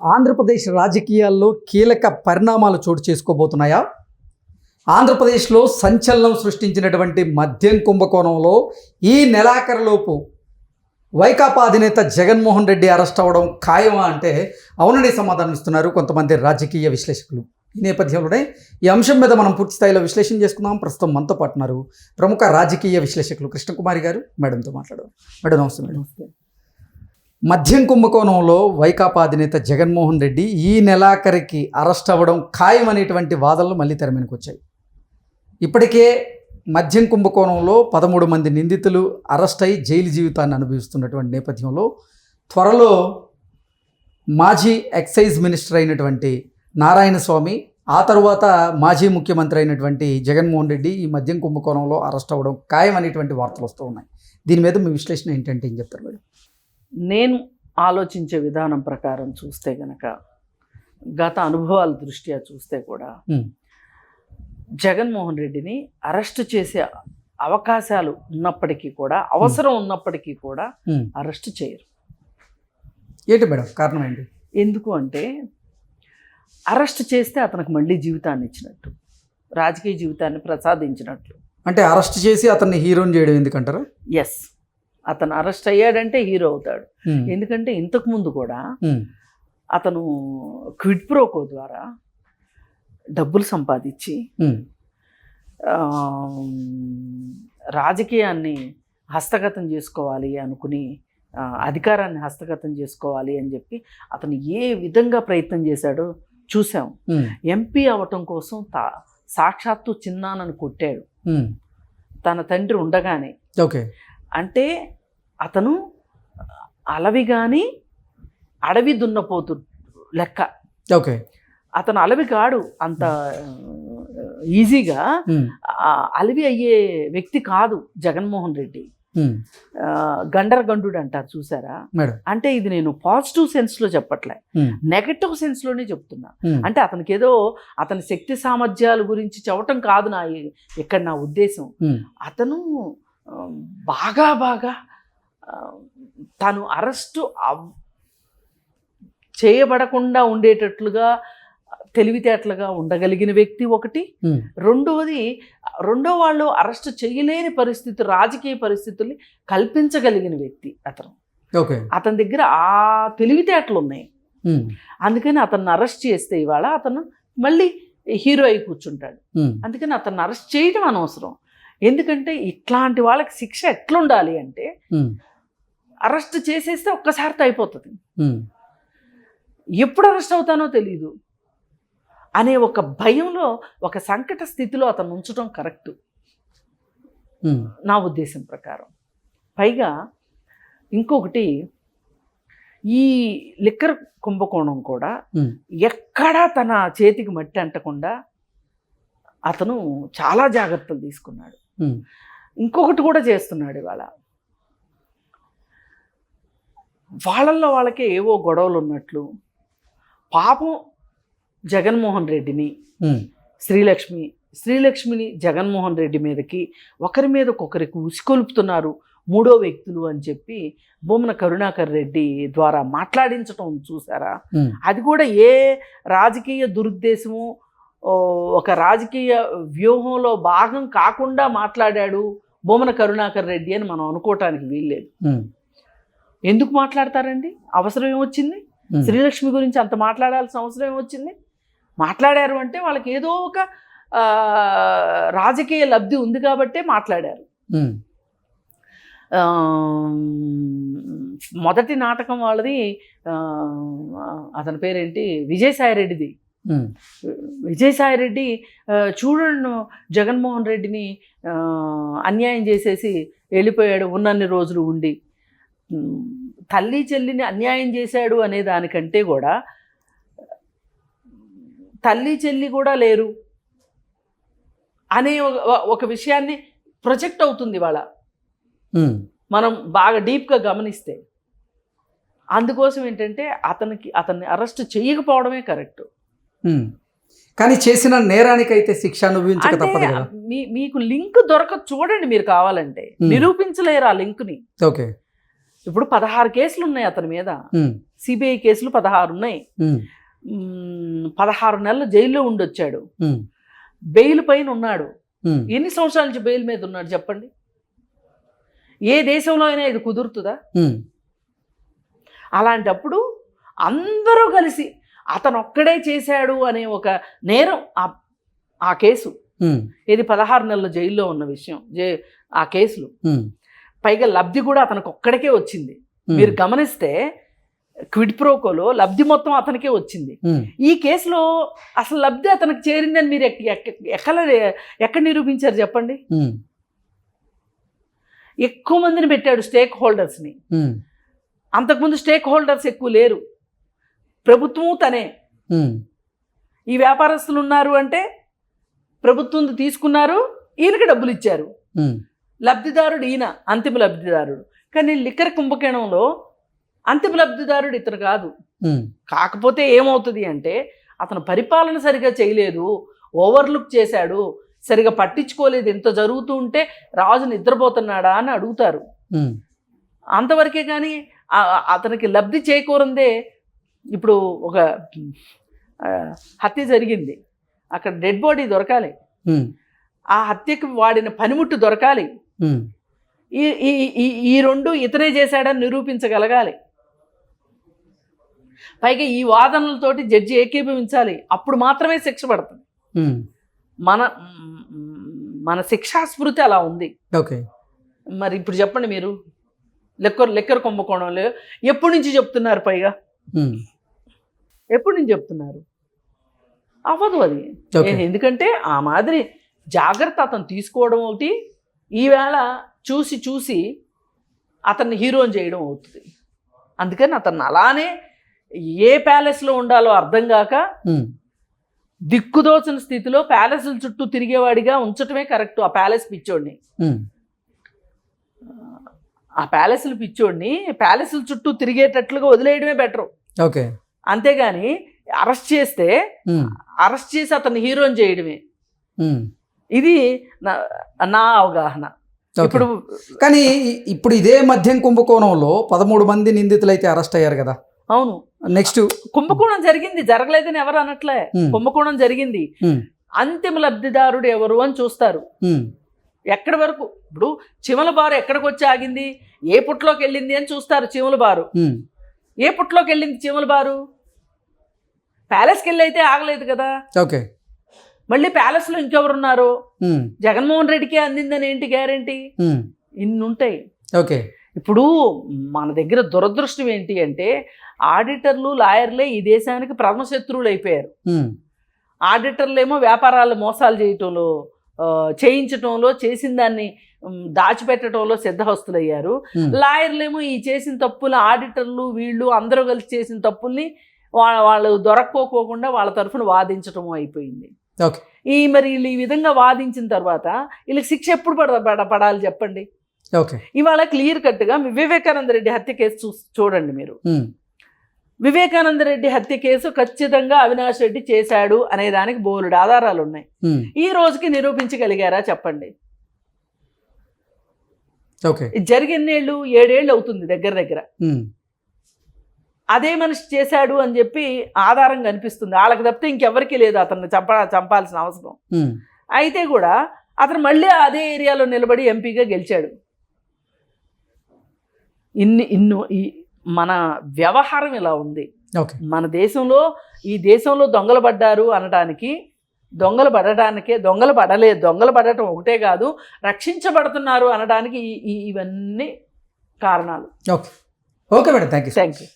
ఆంధ్రప్రదేశ్ రాజకీయాల్లో కీలక పరిణామాలు చోటు చేసుకోబోతున్నాయా? ఆంధ్రప్రదేశ్లో సంచలనం సృష్టించినటువంటి మద్యం కుంభకోణంలో ఈ నెలాఖరులోపు వైకాపా అధినేత జగన్మోహన్ రెడ్డి అరెస్ట్ అవ్వడం ఖాయమా అంటే అవునని సమాధానం ఇస్తున్నారు కొంతమంది రాజకీయ విశ్లేషకులు. ఈ నేపథ్యంలోనే ఈ అంశం మీద మనం పూర్తి స్థాయిలో విశ్లేషణ చేసుకుందాం. ప్రస్తుతం మనతో పాటున్నారు ప్రముఖ రాజకీయ విశ్లేషకులు కృష్ణకుమారి గారు. మేడంతో మాట్లాడారు మేడం నమస్తే మేడం. మద్యం కుంభకోణంలో వైకాపా అధినేత జగన్మోహన్ రెడ్డి ఈ నెలాఖరికి అరెస్ట్ అవ్వడం ఖాయం అనేటువంటి వాదనలు మళ్ళీ తెర వచ్చాయి. ఇప్పటికే మద్యం కుంభకోణంలో పదమూడు మంది నిందితులు అరెస్ట్ అయి జైలు జీవితాన్ని అనుభవిస్తున్నటువంటి నేపథ్యంలో త్వరలో మాజీ ఎక్సైజ్ మినిస్టర్ అయినటువంటి నారాయణ స్వామి ఆ తర్వాత మాజీ ముఖ్యమంత్రి అయినటువంటి జగన్మోహన్ రెడ్డి ఈ మద్యం కుంభకోణంలో అరెస్ట్ అవ్వడం ఖాయం అనేటువంటి వార్తలు వస్తూ ఉన్నాయి. దీని మీద మీ విశ్లేషణ ఏంటంటే ఏం చెప్తారు మేడం? నేను ఆలోచించే విధానం ప్రకారం చూస్తే గనక గత అనుభవాల దృష్ట్యా చూస్తే కూడా జగన్మోహన్ రెడ్డిని అరెస్ట్ చేసే అవకాశాలు ఉన్నప్పటికీ కూడా అవసరం ఉన్నప్పటికీ కూడా. అరెస్ట్ చేయరు. ఏంటి మేడం కారణం ఏంటి ఎందుకు అంటే అరెస్ట్ చేస్తే అతనికి మళ్ళీ జీవితాన్ని ఇచ్చినట్టు రాజకీయ జీవితాన్ని ప్రసాదించినట్లు అంటే అరెస్ట్ చేసి అతన్ని హీరోని చేయడం ఎందుకంటారా ఎస్ అతను అరెస్ట్ అయ్యాడంటే హీరో అవుతాడు. ఎందుకంటే ఇంతకు ముందు కూడా అతను క్విడ్ ప్రోకో ద్వారా డబ్బులు సంపాదించి రాజకీయాన్ని హస్తగతం చేసుకోవాలి అనుకుని అధికారాన్ని హస్తగతం చేసుకోవాలి అని చెప్పి అతను ఏ విధంగా ప్రయత్నం చేశాడో చూసాం ఎంపీ అవటం కోసం తా సాక్షాత్తు చిన్నానని కొట్టాడు. తన తండ్రి ఉండగానే. ఓకే. అంటే అతను అలవి కానీ అడవి దున్నపోతు లెక్క. ఓకే. అతను అలవి కాడు అంత ఈజీగా. అలవి అయ్యే వ్యక్తి కాదు జగన్మోహన్ రెడ్డి. గండర గండుడు అంటారు చూసారా? అంటే ఇది నేను పాజిటివ్ సెన్స్లో చెప్పట్లే. ఉమ్, నెగటివ్ సెన్స్లోనే చెప్తున్నా. ఉమ్, అంటే అతనికి ఏదో అతని శక్తి సామర్థ్యాల గురించి చెప్పటం కాదు నా ఇక్కడ నా ఉద్దేశం. అతను బాగా బాగా తను అరెస్టు అవ్- చేయబడకుండా ఉండేటట్లుగా తెలివితేటలుగా ఉండగలిగిన వ్యక్తి ఒకటి. రెండవది రెండో వాళ్ళు అరెస్ట్ చేయలేని పరిస్థితి రాజకీయ పరిస్థితుల్ని కల్పించగలిగిన వ్యక్తి అతను. ఓకే. అతని దగ్గర ఆ తెలివితేటలు ఉన్నాయి అందుకని అతన్ని అరెస్ట్ చేస్తే ఇవాళ అతను మళ్ళీ హీరో అయి కూర్చుంటాడు. అందుకని అతన్ని అరెస్ట్ చేయడం అనవసరం. ఎందుకంటే ఇట్లాంటి వాళ్ళకి శిక్ష ఎట్లుండాలి అంటే అరెస్ట్ చేసేస్తే ఒక్కసారితో అయిపోతుంది. ఎప్పుడు అరెస్ట్ అవుతానో తెలియదు అనే ఒక భయంలో ఒక సంకట స్థితిలో అతను ఉంచడం కరెక్ట్. నా ఉద్దేశం ప్రకారం. పైగా ఇంకొకటి ఈ లిక్కర్ కుంభకోణం కూడా ఎక్కడా తన చేతికి మట్టి అంటకుండా అతను చాలా జాగ్రత్తలు తీసుకున్నాడు. ఇంకొకటి కూడా చేస్తున్నాడు ఇవాళ. వాళ్ళల్లో వాళ్ళకే ఏవో గొడవలు ఉన్నట్లు పాపం జగన్మోహన్ రెడ్డిని శ్రీలక్ష్మి శ్రీలక్ష్మిని జగన్మోహన్ రెడ్డి మీదకి ఒకరి మీద ఒకరికి ఉసికొల్పుతున్నారు మూడో వ్యక్తులు అని చెప్పి బొమ్మన కరుణాకర్ రెడ్డి ద్వారా మాట్లాడించటం చూసారా? అది కూడా ఏ రాజకీయ దురుద్దేశము ఒక రాజకీయ వ్యూహంలో భాగం కాకుండా మాట్లాడాడు బొమ్మన కరుణాకర్ రెడ్డి అని మనం అనుకోవటానికి వీల్లేదు. ఎందుకు మాట్లాడతారండి? అవసరం ఏమొచ్చింది? శ్రీలక్ష్మి గురించి అంత మాట్లాడాల్సిన అవసరం ఏమొచ్చింది? మాట్లాడారు అంటే వాళ్ళకి ఏదో ఒక రాజకీయ లబ్ధి ఉంది కాబట్టే మాట్లాడారు. మొదటి నాటకం వాళ్ళది అతని పేరేంటి? విజయసాయిరెడ్డిది ఉమ్, విజయసాయిరెడ్డి ఆ, చూడండి జగన్మోహన్ రెడ్డిని అన్యాయం చేసేసి వెళ్ళిపోయాడు ఉన్నన్ని రోజులు ఉండి. తల్లి చెల్లిని అన్యాయం చేశాడు అనే దానికంటే కూడా తల్లి చెల్లి కూడా లేరు అనే ఒక- విషయాన్ని ప్రొజెక్ట్ అవుతుంది వాళ్ళ. మనం బాగా డీప్గా గమనిస్తే అందుకోసం ఏంటంటే అతనికి అతన్ని అరెస్ట్ చేయకపోవడమే కరెక్ట్. కానీ చేసిన నేరానికైతే శిక్ష అనుభవించక తప్పదు కదా. మీ మీకు లింక్ దొరక చూడండి మీరు కావాలంటే. నిరూపించలేరు ఆ లింక్ని? ఓకే. ఇప్పుడు పదహారు కేసులు ఉన్నాయి అతని మీద. సిబిఐ కేసులు పదహారు ఉన్నాయి. పదహారు నెలలు జైల్లో ఉండొచ్చాడు. బెయిల్ పైన ఉన్నాడు. ఎన్ని సంవత్సరాల నుంచి బెయిల్ మీద ఉన్నాడు చెప్పండి? ఏ దేశంలో అయినా ఇది కుదురుతుందా? అలాంటప్పుడు అందరూ కలిసి అతను ఒక్కడే చేశాడు అనే ఒక నేరం ఆ- ఆ కేసు. ఇది పదహారు నెలల జైల్లో ఉన్న విషయం. జై ఆ కేసులు. పైగా లబ్ధి కూడా అతనికి ఒక్కడికే వచ్చింది మీరు గమనిస్తే క్విడ్ ప్రోకోలో లబ్ధి మొత్తం అతనికే వచ్చింది. ఈ కేసులో అసలు లబ్ధి అతనికి చేరిందని మీరు ఎక్క- ఎక్క- ఎక్కడ ఎక్కడ నిరూపించారు చెప్పండి? ఎక్కువ మందిని పెట్టాడు స్టేక్ హోల్డర్స్ని. అంతకుముందు స్టేక్ హోల్డర్స్ ఎక్కువ లేరు. ప్రభుత్వము తనే. ఈ వ్యాపారస్తులు ఉన్నారు అంటే ప్రభుత్వం తీసుకున్నారు ఈయనకి డబ్బులు ఇచ్చారు లబ్ధిదారుడు ఈయన అంతిమ లబ్ధిదారుడు. కానీ లిక్కర్ కుంభకోణంలో అంతిమ లబ్ధిదారుడు ఇతను కాదు. కాకపోతే ఏమవుతుంది అంటే అతను పరిపాలన సరిగా చేయలేదు ఓవర్లుక్ చేశాడు సరిగా పట్టించుకోలేదు ఎంత జరుగుతూ ఉంటే రాజు నిద్రపోతున్నాడా అని అడుగుతారు. అంతవరకే కానీ అతనికి లబ్ధి చేకూరందే ఇప్పుడు ఒక హత్య జరిగింది. అక్కడ డెడ్ బాడీ దొరకాలి. ఆ హత్యకి వాడిన పనిముట్టు దొరకాలి. ఈ ఈ ఈ రెండు ఇతనే చేశాడని నిరూపించగలగాలి. పైగా ఈ వాదనలతోటి జడ్జి ఏకీభవించాలి. అప్పుడు మాత్రమే శిక్ష పడుతుంది. మన మన శిక్షా స్మృతి అలా ఉంది. ఓకే. మరి ఇప్పుడు చెప్పండి మీరు. లెక్కర్ లెక్కర్ కుంభకోణంలో ఎప్పటి నుంచి చెప్తున్నారు పైగా? ఉమ్, ఎప్పటి నుంచి చెప్తున్నారు? అవ్వదు అది. ఎందుకంటే ఆ మాదిరి జాగ్రత్త అతను తీసుకోవడం ఒకటి ఈవేళ చూసి చూసి అతన్ని హీరోని చేయడం అవుతుంది. అందుకని అతన్ని అలానే ఏ ప్యాలెస్లో ఉండాలో అర్థం కాక దిక్కుదోచిన స్థితిలో ప్యాలెస్ల చుట్టూ తిరిగేవాడిగా ఉంచటమే కరెక్ట్ ఆ ప్యాలెస్ పిచ్చోడిని. ఆ ప్యాలెస్లు పిచ్చోడిని ప్యాలెస్ల చుట్టూ తిరిగేటట్లుగా వదిలేయడమే బెటర్. ఓకే. అంతేగాని అరెస్ట్ చేస్తే అరెస్ట్ చేసి అతన్ని హీరోని చేయడమే. ఇది నా అవగాహన. ఇప్పుడు కానీ ఇప్పుడు ఇదే మద్యం కుంభకోణంలో పదమూడు మంది నిందితులు అయితే అరెస్ట్ అయ్యారు కదా. అవును. నెక్స్ట్ కుంభకోణం జరిగింది జరగలేదని ఎవరు అనట్లే. కుంభకోణం జరిగింది. అంతిమ లబ్ధిదారుడు ఎవరు అని చూస్తారు. ఎక్కడి వరకు? ఇప్పుడు చిమల బారు ఎక్కడికి వచ్చి ఆగింది? ఏ పుట్లోకి వెళ్ళింది అని చూస్తారు చిమల బారు ఏ పుట్లోకి వెళ్ళింది చిమల బారు? ప్యాలెస్కి వెళ్ళి అయితే ఆగలేదు కదా. ఓకే. మళ్ళీ ప్యాలెస్లో ఇంకెవరున్నారు? జగన్మోహన్ రెడ్డికే అందిందని ఏంటి గ్యారంటీ? ఇన్ని ఉంటాయి ఓకే. ఇప్పుడు మన దగ్గర దురదృష్టం ఏంటి అంటే ఆడిటర్లు లాయర్లే ఈ దేశానికి ప్రథమ శత్రువులు అయిపోయారు ఉమ్, ఆడిటర్లు ఏమో వ్యాపారాలు మోసాలు చేయటంలో చేయించటంలో చేసిన దాన్ని దాచిపెట్టడంలో సిద్ధహస్తులయ్యారు. లాయర్లేమో ఈ చేసిన తప్పులు ఆడిటర్లు వీళ్ళు అందరూ కలిసి చేసిన తప్పుల్ని వా- వాళ్ళు దొరక్కోకోకుండా వాళ్ళ తరఫున వాదించటం అయిపోయింది. ఈ మరి వీళ్ళు ఈ విధంగా వాదించిన తర్వాత వీళ్ళకి శిక్ష ఎప్పుడు పడ పడ- పడాలి చెప్పండి? ఓకే. ఇవాళ క్లియర్ కట్గా వివేకానంద రెడ్డి హత్య కేసు చూ చూడండి మీరు. వివేకానంద రెడ్డి హత్య కేసు ఖచ్చితంగా అవినాష్ రెడ్డి చేశాడు అనే దానికి బోలెడు ఆధారాలు ఉన్నాయి ఈ రోజుకి నిరూపించగలిగారా చెప్పండి? ఓకే. ఇది జరిగి ఎన్నేళ్ళు ఏడేళ్ళు అవుతుంది దగ్గర దగ్గర. అదే మనిషి చేశాడు అని చెప్పి ఆధారం కనిపిస్తుంది. వాళ్ళకి తప్పితే ఇంకెవరికి లేదు అతన్ని చంప చంపాల్సిన అవసరం. అయితే కూడా అతను మళ్ళీ అదే ఏరియాలో నిలబడి ఎంపీగా గెలిచాడు. ఇన్ని ఇన్ను ఈ మన వ్యవహారం ఇలా ఉంది. ఓకే. మన దేశంలో ఈ దేశంలో దొంగలు పడ్డారు అనడానికి దొంగలు పడటానికే దొంగలు పడలేదు దొంగలు పడటం ఒకటే కాదు రక్షించబడుతున్నారు అనడానికి ఇవన్నీ కారణాలు. Okay. Okay madam thank you thank you